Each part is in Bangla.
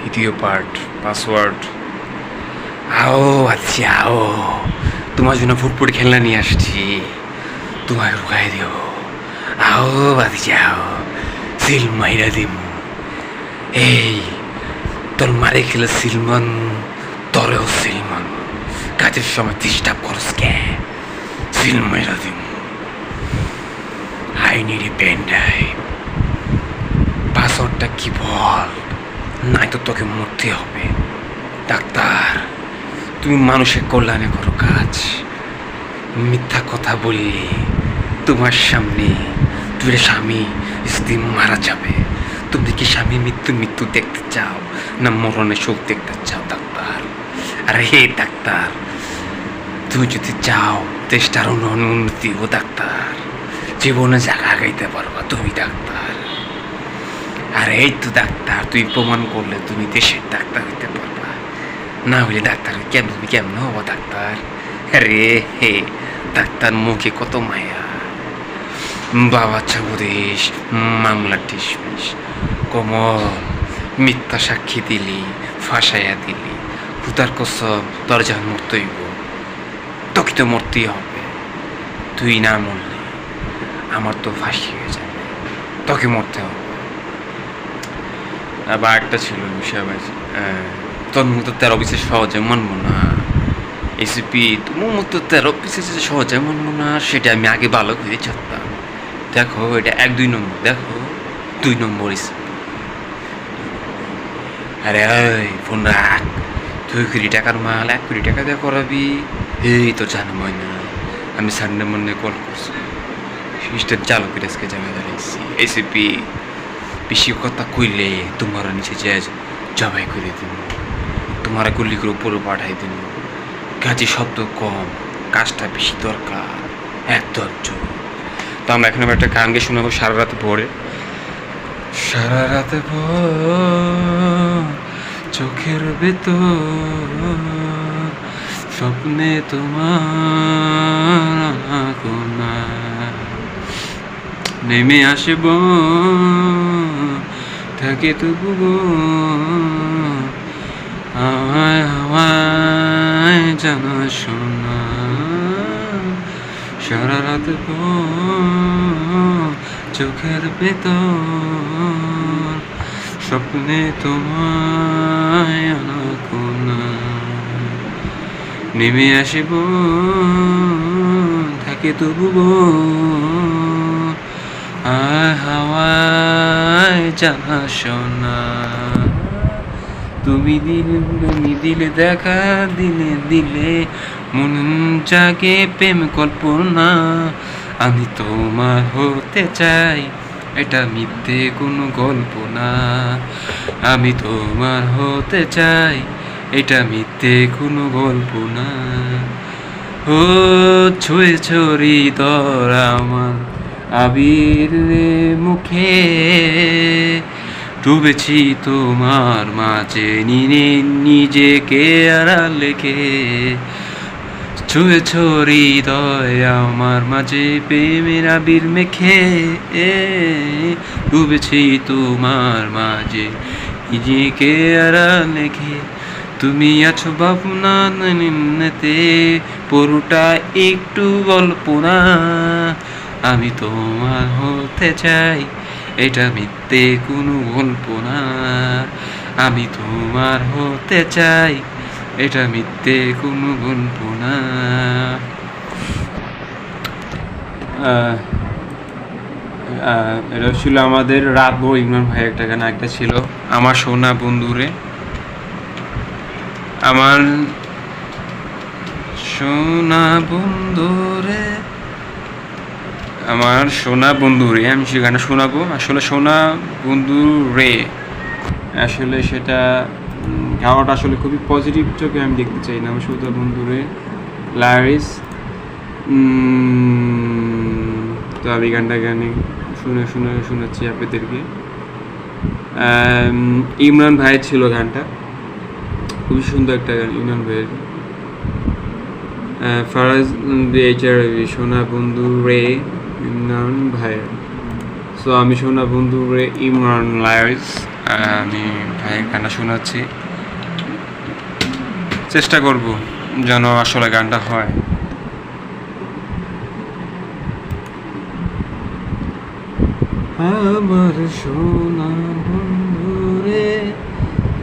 দ্বিতীয় পার্ট পাসওয়ার্ড আও আচ্ছা আও। তোমার জন্য ফুটফুট খেলনা নিয়ে আসছি। তোমায় রুখাই দিও আও বাদি যাও সিল মাইরা দিম। এই, তোর মারে খেলে সিলমান, তোরেও সিলমান। কাজের সময় ডিস্টার্ব করস কে? সিল মাইরা দিম। I need a pen drive পাসওয়ার্ডটা কি বল? নাই তো তোকে মরতে হবে। ডাক্তার, তুমি মানুষের কল্যাণে করো কাজ। মিথ্যা কথা বললে তোমার সামনে তুমি স্বামী স্ত্রী মারা যাবে। তুমি কি স্বামী মৃত্যু মৃত্যু দেখতে চাও না মরণের সুখ দেখতে চাও, ডাক্তার? আরে হে ডাক্তার, তুমি যদি চাও দেশটার উন্নতি ও ডাক্তার, জীবনে জায়গা আগাইতে পারবা তুমি, ডাক্তার। আরে, এই তো ডাক্তার, তুই প্রমাণ করলে তুমি দেশের ডাক্তার হইতে পারবা। না হইলে ডাক্তার কেমন, তুমি কেমন হব ডাক্তার? রে হে, ডাক্তার মুখে কত মায়া। বাবা ছাবুদেশ মামলা টিসমিস, কমল, মিথ্যা সাক্ষী দিলি, ফাঁসাইয়া দিলি, খুদার কসম তোর যা মরতেইব তোকে তো মরতেই হবে। তুই না মরলে আমার তো ফাঁসি হয়ে যাবে। তোকে মরতে হবে। আবার একটা ছিল বিষয় ভাই তোর তেরো পিসে সহজে মানবো না এসিপি মতো তেরো পিসে যে সহজে মানবো না সেটা আমি আগে ভালো করে জানতাম। দেখো, এটা এক, দুই নম্বর, দেখো, দুই নম্বর আরে ওই, ফোন রাখ, দুই কোটি টাকার মাল, এক কোটি টাকা দিয়ে করাবি। এই তো জানো ময়না, আমি সানডে মনে কল করছি। সিস্টেম চালু করে আজকে জায়গা দাঁড়িয়েছি এসিপি বেশি কথা কইলে তোমার নিচে যে জবাই করে দিন। তোমার গুলি করে উপরে পাঠাই দিন। কাজে শব্দ কম, কাজটা বেশি দরকার, এক ধৈর্য। তো আমরা এখন একটা গান গিয়ে শোনাবো সারা রাত ভোরে। সারা রাতে চোখের ভেতর, স্বপ্নে তোমার নেমে আসব। থাকে তবু গো, আমায় আমায় জানা সারা রাত চোখের ভেতর, স্বপ্নে তোমায় আনা কোনা। নেমে আসিব, থাকে তবু গো আয় হাওয়ায় জানা তুমি দিলে তুমি দিলে দেখা, দিলে দিলে মন জাগে প্রেম কল্পনা। আমি তোমার হতে চাই, এটা মিথ্যে কোনো গল্প না আমি তোমার হতে চাই, এটা মিথ্যে কোনো গল্প না ও ছুঁয়ে ছড়ি দর আমার। আবির মুখে ডুবেছি তোমার মাঝে। নিনে নিজেকে আড়াল লেখে ছুঁয়ে ছড়ি দয় আমার মাঝে প্রেমের আবির মেখে। ডুবেছি তোমার মাঝে নিজেকে আড়াল লেখে তুমি আছো ভাবনা নিম্নতে, পুরোটা একটু গল্প না আমি তোমার হতে চাই, এটা মিথ্যে কোনো গল্প না। আমি তোমার হতে চাই, এটা মিথ্যে কোনো গল্প না। এটা ছিল আমাদের রাত ভোর ইমরান ভাই একটা গান একটা ছিল আমার সোনা বন্ধুরে। আমার সোনা বন্ধুরে আমার সোনা বন্ধু রে, আমি সে গানটা শোনাবো আসলে সোনা বন্ধু রে। আসলে সেটা গাওয়াটা আসলে খুবই পজিটিভ চোখে আমি দেখতে চাই না, আমার সোনা বন্ধু রে, লারিস। তো আমি গানটা গানে শুনে শুনে শোনাচ্ছি আপনাদেরকে। ইমরান ভাই ছিল গানটা। খুবই সুন্দর একটা গান, ইমরান ভাইয়ের। ফারাজ সোনা বন্ধু রে। ইমরান ভাইয়ের সো আমি শোনা বন্ধু রে ইমরান লায়ার্স আমি ভাইয়ের গানটা শোনাচ্ছি। চেষ্টা করব যেন আসলে গানটা হয়। আমার সোনা বন্ধুরে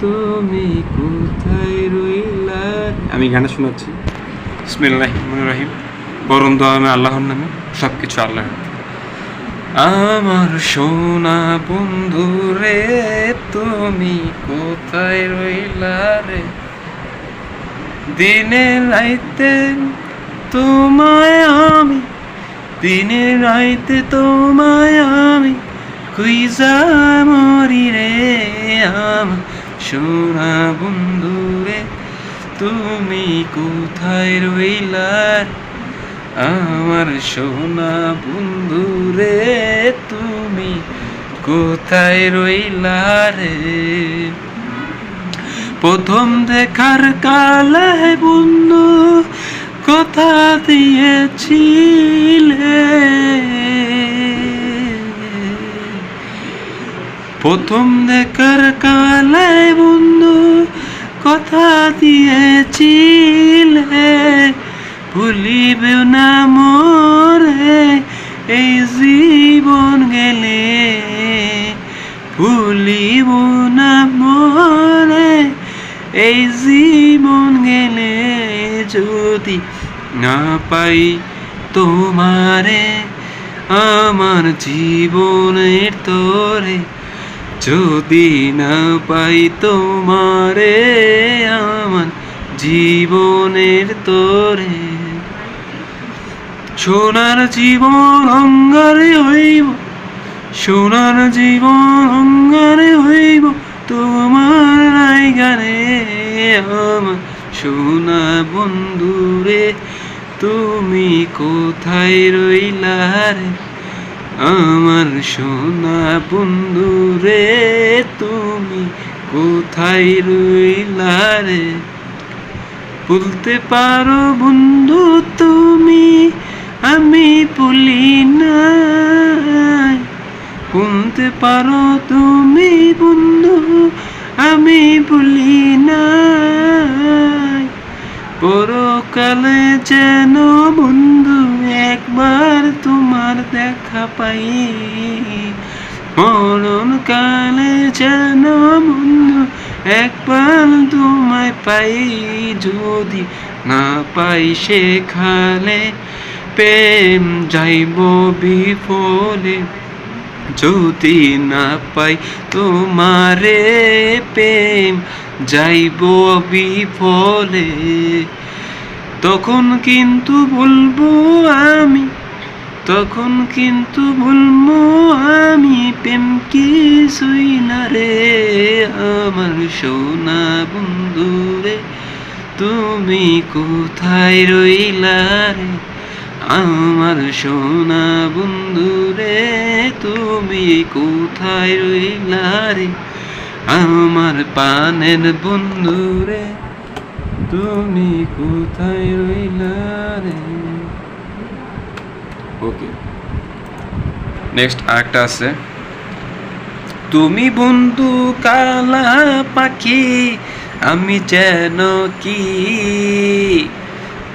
তুমি কোথায় রইলা? আমি গানটা শোনাচ্ছি। বিসমিল্লাহ রহিম। বরুণ দোয়ামে আল্লাহর নামে সব কিছু আল্লাহ আমার সোনা বন্ধু রে, তুমি কোথায় রইলা রে দিনে রাইতে তোমায় আমি, দিনে রাইতে তোমায় আমি কুইজা মরি রে আমার সোনা বন্ধু রে, তুমি কোথায় রইলা রে? আমার সোনা বন্ধু রে তুমি কোথায় রইলা রে? প্রথম দেখার কালে বন্ধু কথা দিয়েছিলে। প্রথম দেখার কালে বন্ধু কথা দিয়েছিলে। ভুলিবে না মোরে, এই জীবন গেলে ভুলিব না মোরে, এই জীবন গেলে যদি না পাই তোমারে, আমার জীবনের তোরে যদি না পাই তোমারে, আমার জীবনের তোরে। সোনার জীবন অঙ্গারে হইব, সোনার জীবন অঙ্গারে হইব, তোমার নাই গানে আমার। সোনা বন্ধুরে তুমি কোথায় রইলা রে? আমার সোনা বন্ধু রে, তুমি কোথায় রইলা রে? বলতে পারো বন্ধু তুমি, আমি বলি না বলতে পারো তুমি বন্ধু, আমি বলি না পরকালে যেন বন্ধু একবার তোমার দেখা পাই। মরণ কালে যেন বন্ধু একবার তোমায় পাই যদি না পাই সেখানে প্রেম যাইব বিফলে। যদি না পাই তোমারে প্রেম যাইব বিফলে। তখন কিন্তু বলব আমি তখন কিন্তু বলব, আমি প্রেম কিছুই না রে, আমার সোনা বন্ধু রে, তুমি কোথায় রইলা রে? আমার সোনা বন্ধু রে, তুমি কোথায় রইলা রে? আমার পানের বন্ধু রে, তুমি কোথায় রইলা রে? ওকে নেক্সট আরেকটা আছে। তুমি বন্ধু কালা পাখি, আমি যেন কি?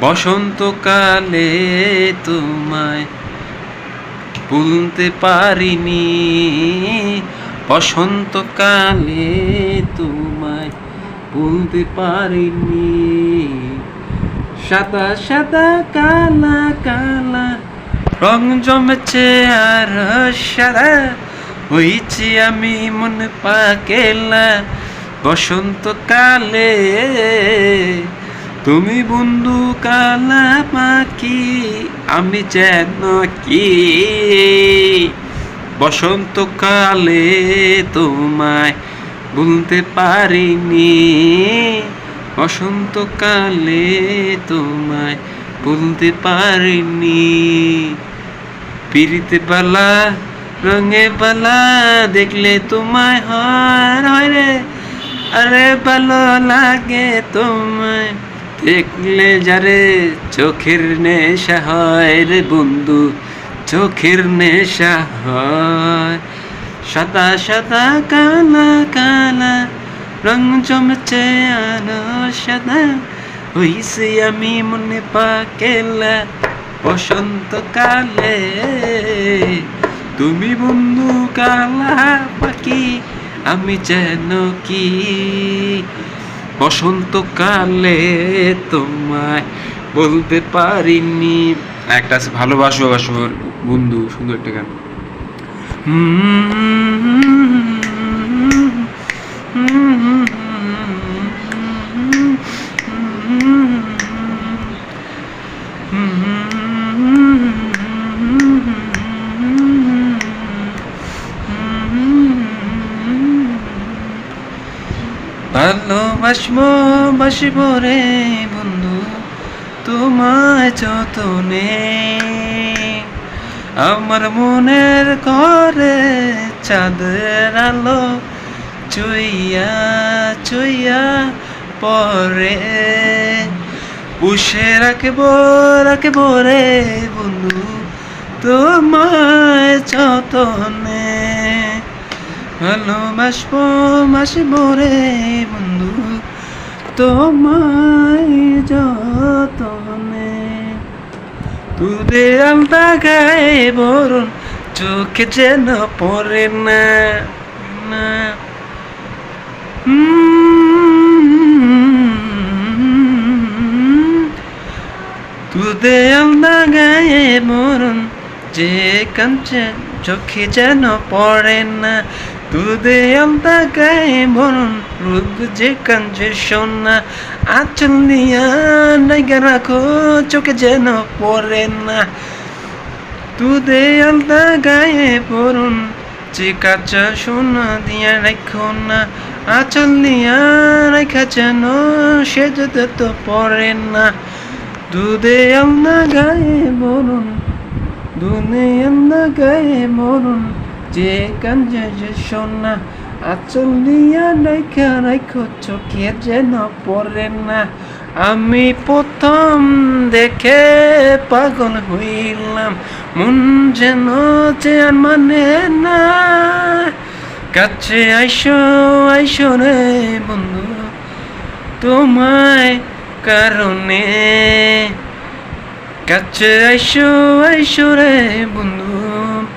বসন্তকালে তোমায় ভুলতে পারিনি। বসন্তকালে তোমায় ভুলতে পারিনি। সাদা সাদা, কালা কালা রং জমেছে আর সাদা হইছি আমি মন পাকেলা। বসন্তকালে তুমি বন্ধু কালা পাখি আমি যেন কি? বসন্তকালে তোমায় ভুলতে পারিনি। বসন্তকালে তোমায় ভুলতে পারিনি। পিরিতে বালা, রঙে বালা, দেখলে তোমায় হার হয় রে। আরে ভালো লাগে তোমায়, দেখলে যারে চোখের নেশা হয় রে বন্ধু, চোখের নেশা হয়। সাদা সাদা, কালা কালা, রং জমেছে আলো সাদা, হইছে আমি মনে পাকেলা। বসন্তকালে তুমি বন্ধু কালা পাখি আমি যেন কি? বসন্তকালে তোমায় বলতে পারিনি। একটা আছে, ভালোবাসো বাসো বন্ধু, সুন্দর একটা গান। ভালোবাসবো বাসবো রে বন্ধু, তোমায় যতনে। আমার মনের করে চাঁদের আলো চুইয়া চুইয়া পরে পুষে রাখব রাখব রে বন্ধু, তোমায় যতনে। ভালোবাসবো, বাসবো রে বন্ধু তোমায় যতনে তুদের আলতা গায়ে বরণ চোখে যেন পড়ে না না। তুদে আলতা গায়ে বরণ যে কাঞ্চে চোখে যেন পড়ে না তুদে আলতা গায়ে বরণ রূপ যে কাঞ্চে সোনা, আচল নিয়া রাখো, চোখে যেন পড়ে না। তুদে আলতা গায়ে পড়ুন যে কাঁচা সোনা দিয়া রাখো না, আচল নিয়া রাখা যেন সে যেতে তো পড়ে না। দুধে আলতা গায়ে বলুন দুনে আলতা গায়ে বলুন যে কাঞ্জে যে সোনা আচল নিয়া রাখা রাখো চোখে যেন পড়ে না। আমি প্রথম দেখে পাগল হইলাম, মন যেন যে আর মানে না। কাছে আইসো আইসো রে বন্ধু, তোমায় কারণে কাছে আইসো আইসো রে বন্ধু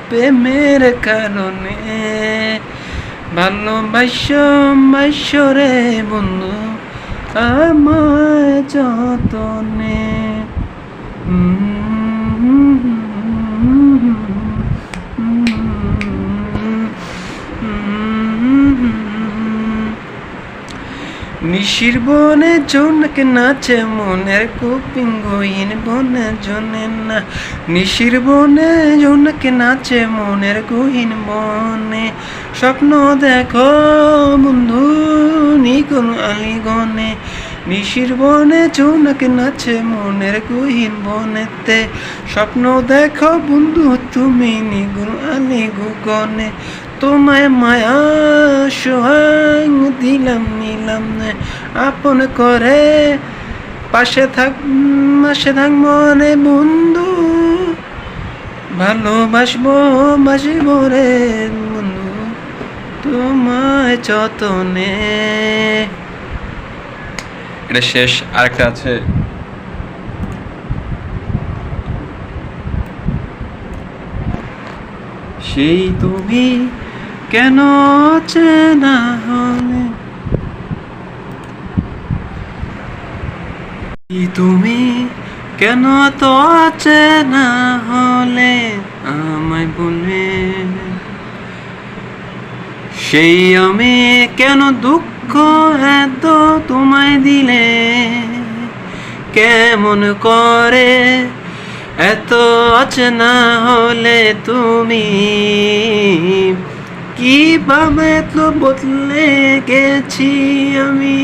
প্রেমের কারণে। ভালোবাসো মাইসো রে বন্ধু আমার যতনে। নিশির বনে জনকে নাচে মনের কুপিঙ্গইন বনে জনে না। নিশির বনে জনকে নাচে মনের গহীন বনে। স্বপ্ন দেখো বন্ধু নিগুন আলিগনে নিশির বনে জোনাকে নাচে মনের গহীন বনেতে। স্বপ্ন দেখো বন্ধু তুমি নিগুন আলি গুগনে তোমায় মায়া সোহাং দিলাম, নিলাম আপন করে পাশে থাক পাশে থাক মনে বন্ধু। ভালোবাসবো, বাসবো রে বন্ধু, তোমায় যতনে। এটা শেষ, আরেকটা আছে। সেই তুমি কেন চেনা হলে? তুমি কেন তো চেনা হলে? আমায় বলে সেই আমি কেন দুঃখ এত তোমায় দিলে? কেমন করে এত অচেনা হলে তুমি? কীভাবে তো বদলে গেছি আমি?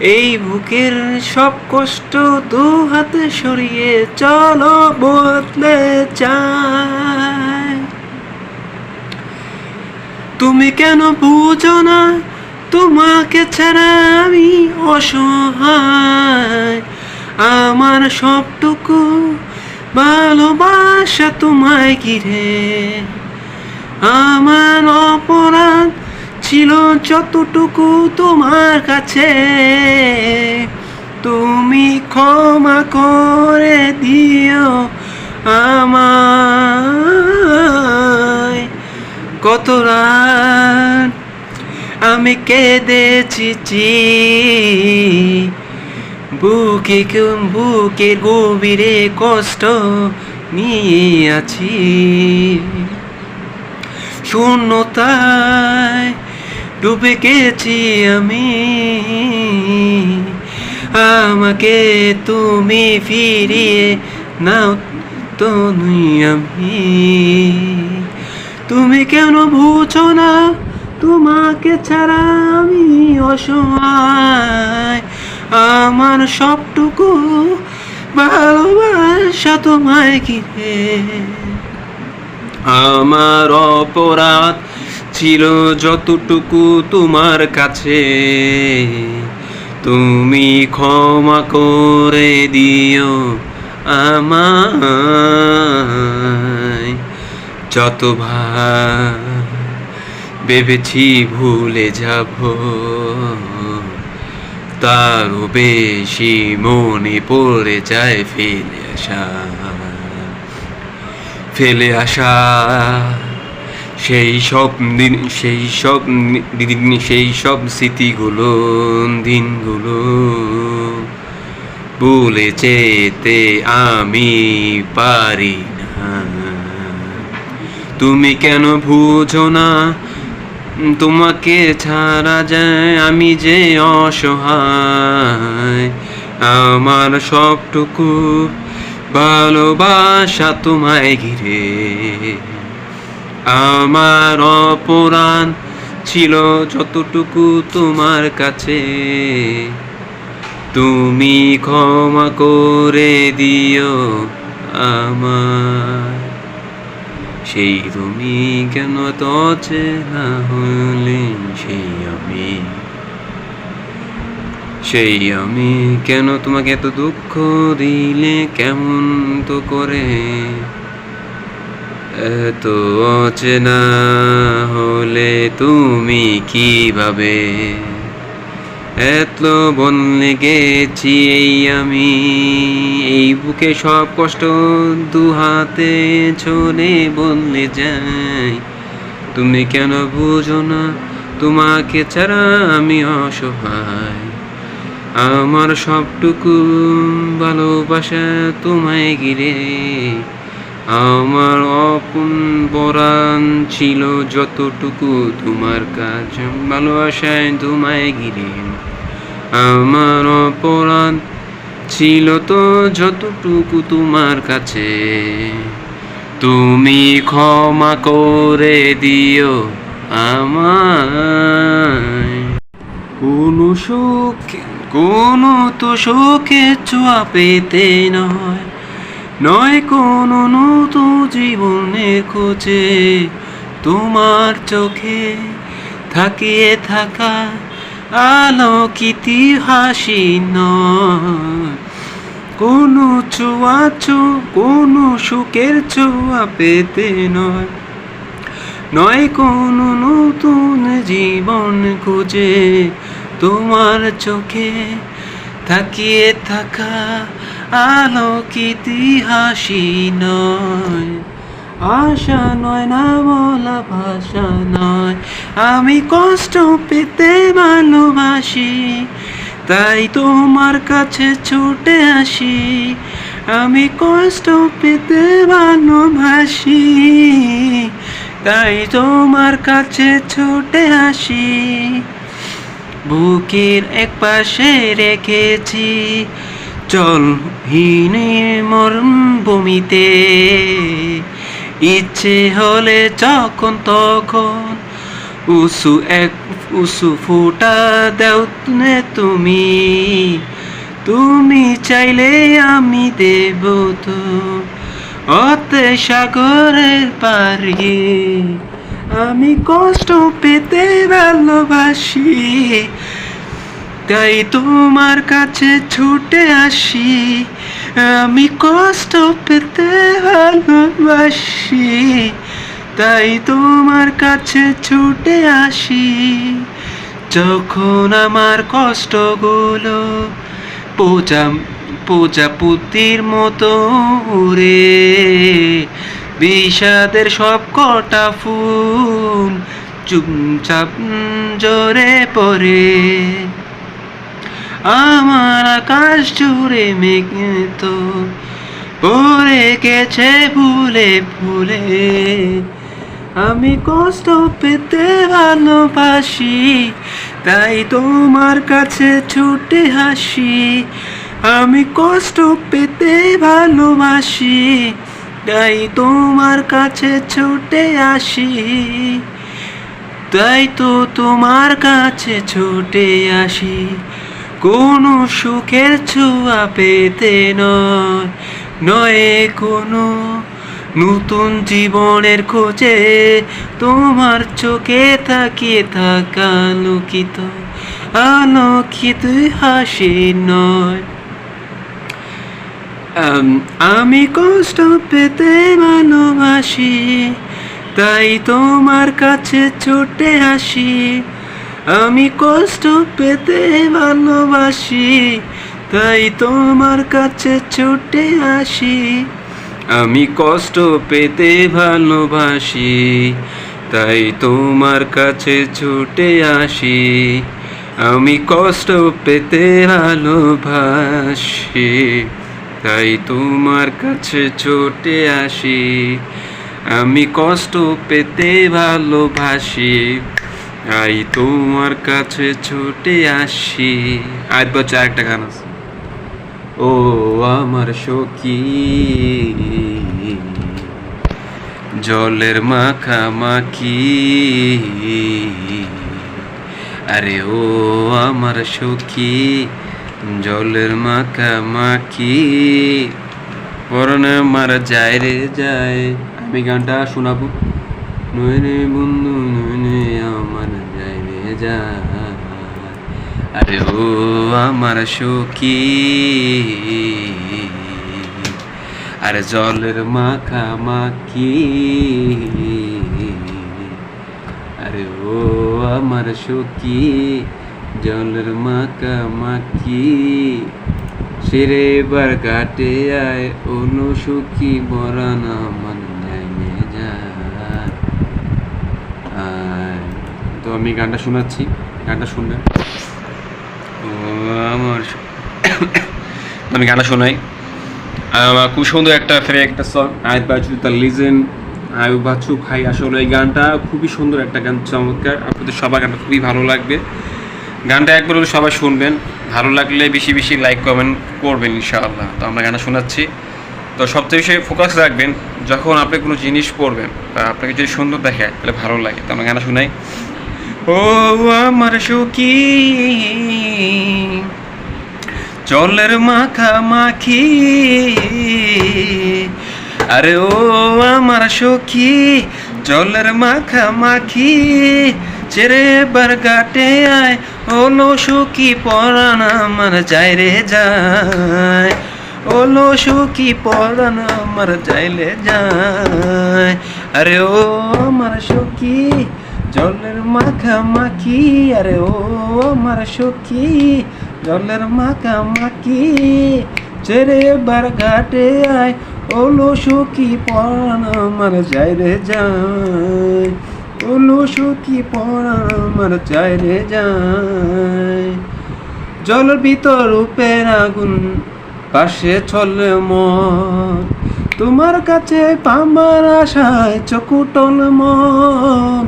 এই বুকের সব কষ্ট দু হাতে সরিয়ে চলো বদলে চায় তুমি কেন বুঝো না তোমাকে ছাড়া আমি অসহায়? আমার সবটুকু ভালোবাসা তোমায় ঘিরে। আমার অপরাধ ছিল যতটুকু তোমার কাছে। তুমি ক্ষমা করে দিও আমায়। কত রাত আমি কেঁদেছি চি। বুকে বুকের গভীরে কষ্ট নিয়ে আছি শূন্যতায় ডুবে গেছি আমি। আমাকে তুমি ফিরিয়ে নাও তুমি আমি। তুমি কেন বুঝো না? তোমাকে ছাড়া আমি অসহায়। আমার সবটুকু ভালোবাসা তোমায় ঘিরে। আমার অপরাধ ছিল যতটুকু তোমার কাছে। তুমি ক্ষমা করে দিও আমায়। যতবার ভেবেছি ভুলে যাব, তারও বেশি মনে পড়ে যায় ফেলে আসা ফেলে আসা। সেই সব দিন, সেই সব দিন, সেই সব স্মৃতিগুলো, দিনগুলো ভুলে যেতে আমি পারি না। তুমি কেন বুঝো না? তোমাকে ছাড়া যায় আমি যে অসহায়। আমার সবটুকু ভালোবাসা তোমায় ঘিরে। আমার অপরাণ ছিল যতটুকু তোমার কাছে। তুমি ক্ষমা করে দিও আমার সেই তুমি কেন তো চেনা হলে, সেই আমি সেই আমি কেন তোমাকে এত দুঃখ দিলে? কেমন তো করে? এত অচেনা হলে তুমি কীভাবে? এত বন লেগেছি এই আমি। এই বুকে সব কষ্ট দু হাতে ছড়ে বললে যাই তুমি কেন বুঝো না? তোমাকে ছাড়া আমি অসহায়। আমার সবটুকু ভালোবাসা তোমায় ঘিরে। আমার অপন বরান ছিল যতটুকু তোমার কাজ, ভালোবাসায় তোমায় ঘিরে। আমার অপরাধ ছিল তো যতটুকু তোমার কাছে। তুমি ক্ষমা করে দিও আমায়। কোনো সুখ কোনো তো সুখে ছোঁয়া পেতে নয় নয় কোনো নতুন জীবনের খোঁজে। তোমার চোখে থাকিয়ে থাকা আলোকিত হাসি কোনো ছোঁয়া ছো কোনো সুখের ছোঁয়া পেতে নয় নয় কোনো নতুন জীবন খুঁজে। তোমার চোখে থাকিয়ে থাকা আলোকিত হাসি নয়। আশা নয় না বলা ভাষা নয়। আমি কষ্ট পেতে ভালোবাসি, তাই তোমার কাছে ছুটে আসি। আমি কষ্ট পেতে ভালোবাসি, তাই তোমার কাছে ছুটে আসি। বুকের এক পাশে রেখেছি। জলহীনে মরণ বমিতে ইচ্ছে হলে যখন তখন উসু এক, উসু ফুটা দেও তুমি। তুমি চাইলে আমি দেব তো। অতে সাগরের পারি আমি কষ্ট পেতে ভালোবাসি, তাই তোমার কাছে ছুটে আসি। আমি কষ্ট পেতে ভালোবাসি, তাই তোমার কাছে ছুটে আসি। যখন আমার কষ্টগুলো পূজা প্রজাপতির মতো উড়ে বিষাদের সব কটা ফুল চুপচাপ জোরে পড়ে। আমার আকাশ জুড়ে মেঘ পড়ে গেছে ভুলে ভুলে আমি কষ্ট পেতে ভালোবাসি, তাই তোমার কাছে ছুটে হাসি। আমি কষ্ট পেতে ভালোবাসি তাই তোমার কাছে ছুটে আসি। তাই তো তোমার কাছে ছুটে আসি। কোনো সুখের ছোঁয়া পেতে নয় নয় কোনো নতুন জীবনের খোঁজে। তোমার চোখে তাকিয়ে থাকা আলোকিত আলোকিত হাসি নয়। আম, কষ্ট পেতে ভালোবাসি তাই তোমার কাছে ছুটে আসি। আমি কষ্ট পেতে ভালোবাসি তাই তোমার কাছে ছুটে আসি। আমি কষ্ট পেতে ভালোবাসি তাই তোমার কাছে ছুটে আসি। আমি কষ্ট পেতে ভালোবাসি। তাই তোমার কাছে ছুটে আসি। আমি কষ্ট পেতে ভালোবাসি। আই তোমার কাছে ছুটে আসি। আজ বছর একটা গান আছে। ও আমার সখী। জলের মাখামাখি। আরে ও আমার সখী। জলের মাখামাখি পরনে মারা যায় রে যায়। আমি গানটা শোনাবো। নইনে বন্ধু নইনে আমার যায় রে যায়। আরে ও আমার সখী। আরে জলের মাখা মাখামাখি আরে ও আমার সখী। জলের মাখামাখি সেরে বার ঘাটে আয়, অনু সুখী বরানা মন যায়। তো আমি গানটা শোনাচ্ছি, গানটা শুনবেন। ও আমার আমি গানটা শোনাই। খুব সুন্দর একটা ফেরে একটা সং আয়ত বাচু তার লিজেন আয়ু বাচু খাই। আসলে এই গানটা খুবই সুন্দর একটা গান, চমৎকার। আপনাদের সবার গানটা খুবই ভালো লাগবে। গানটা একবার হলে সবাই শুনবেন। ভালো লাগলে বেশি বেশি লাইক কমেন্ট করবেন ইনশাআল্লাহ। তো আমরা গানটা শোনাচ্ছি। তো সবচেয়ে বেশি ফোকাস রাখবেন যখন আপনি কোনো জিনিস পড়বেন বা আপনাকে যদি সুন্দর দেখে তাহলে ভালো লাগে। তো আমরা গানটা শোনাই। ও আমার সুখী জলের মাখামাখি আরে ও আমার সখী জলের মাখামাখি চেরে বারগাটে আয় ওলো সুখী পরাণ আমার যায় রে যায়। ওলো সুখী পরাণ আমার যাইলে যায়। আরে ও আমার সখী, জলের মাখামাখি, আরে ও আমার সখী, জলের মাখামাখি, ছেড়ে বার ঘাটে আয় ওলো সখী পরাণ আমার যায় রে যায়। ওলো সখী পরাণ আমার যায় রে যায়। জলের ভিতর উপের আগুন পাশে চলে মন। তোমার কাছে পামার আশায় চকুটল মন।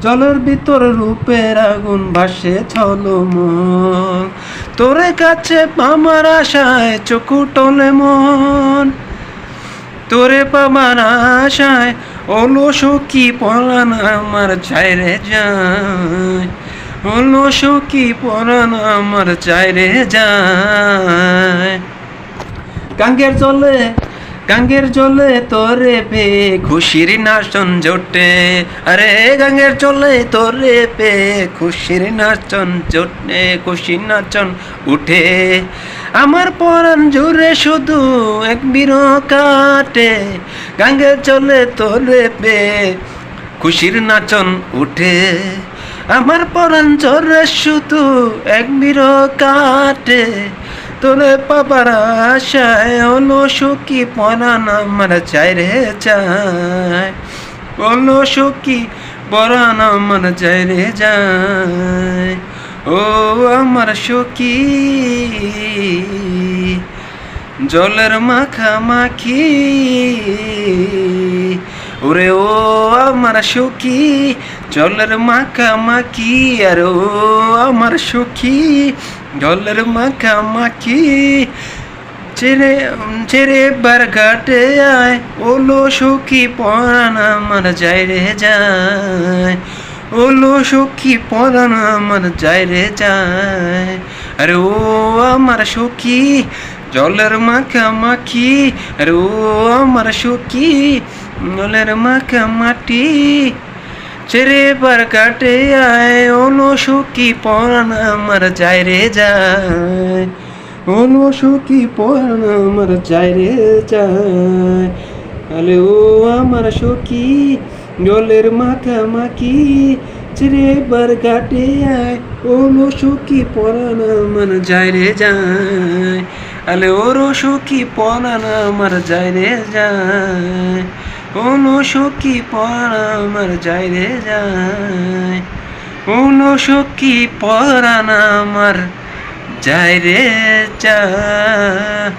জলের ভিতর রূপের আগুন ভাসে ছল মন। তোরে কাছে পামার আশায় চকুটলে মন। তোরে পাবার আশায় ওলো সখী পরান আমার চাইরে যায়? ওলো সখী পরান আমার চাইরে যায়? কাঙ্গের জলে গাঙ্গের জলে তোরে পে খুশির নাচন জোটে। আরে গাঙ্গের জলে তোরে পে খুশির নাচন জোটে, খুশির নাচন উঠে। আমার পরাণ জোরে শুধু এক বীর কাটে গাঙ্গের জলে তোরে পে খুশির নাচন উঠে। আমার পরাণ জরে শুধু এক বির কাটে তোরে পাবার আশায় হলো সুখী পরাণ আমার চাই রে চায় হলো সুখী পরাণ আমার চাই রে যায় ও আমার সুখী। জলের মাখামাখি ওরে ও আমার সুখী। জলের মাখামাখি আর ও আমার সুখী। জলের মাখামাখি ছেড়ে ছেড়ে বার ঘাটে আয় ওলো সুখী পরাণ আমার যাই রে যায় ওলো সুখী পরাণ আমার যাই রে যায় আরে ও আমার সুখী জলের মাখামাখি আরে ও আমার সুখী জলের মাখামাটি ছেড়ে বার কাটে আয় ওলো সুখী পরাণ আমার যাই রে যায়। ওলো সুখী পরাণ আমার যাই রে যায়। আলে ও আমার সুখী, জলের মাখামাখি ছেড়ে বার কাটে আয় ওলো সুখী পরাণ আমার যাই রে যায়। আলে ওরো সুখী পরাণ আমার যাই রে যায়। ওলো সখি পরা আমার যাই রে যায়। সখি সুখী না আমার যাই রে যায়।